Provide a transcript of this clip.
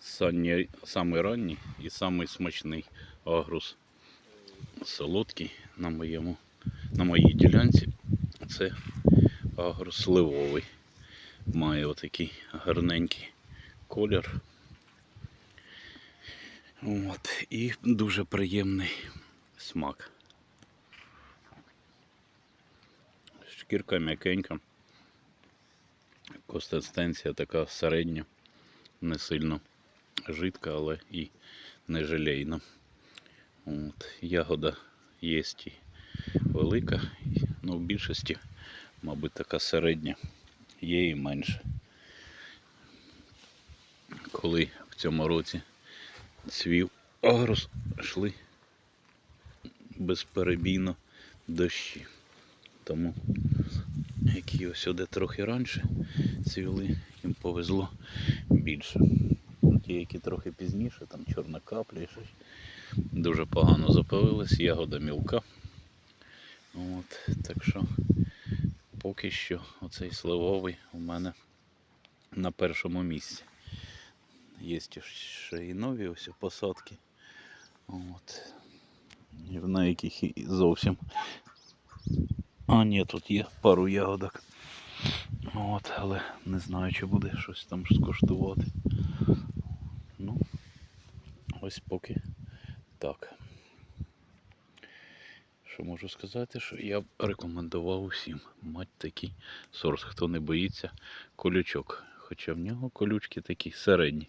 Санні, самий ранній і самий смачний агрус. Солодкий на моєму, на моїй ділянці. Це агрус сливовий. Має отакий гарненький колір. От, і дуже приємний смак. Шкірка м'якенька. Консистенція така середня, не сильно жидка, але і не желейна. От, ягода є велика, і, ну, в більшості, мабуть, така середня, є і менше. Коли в цьому році цвів агрос, йшли безперебійно дощі. Тому які ось сюди трохи раніше цвіли, їм повезло більше. Ті, які трохи пізніше, там чорна капля і щось, дуже погано запилились, ягода мілка. От, так що поки що оцей сливовий у мене на першому місці. Є ще і нові ось посадки. От. На яких і зовсім. А, ні, тут є пару ягодок. От, але не знаю, чи буде щось там скуштувати. Ну, ось поки так. Що можу сказати, що я б рекомендував усім мати такий сорс, хто не боїться колючок. Хоча в нього колючки такі середні.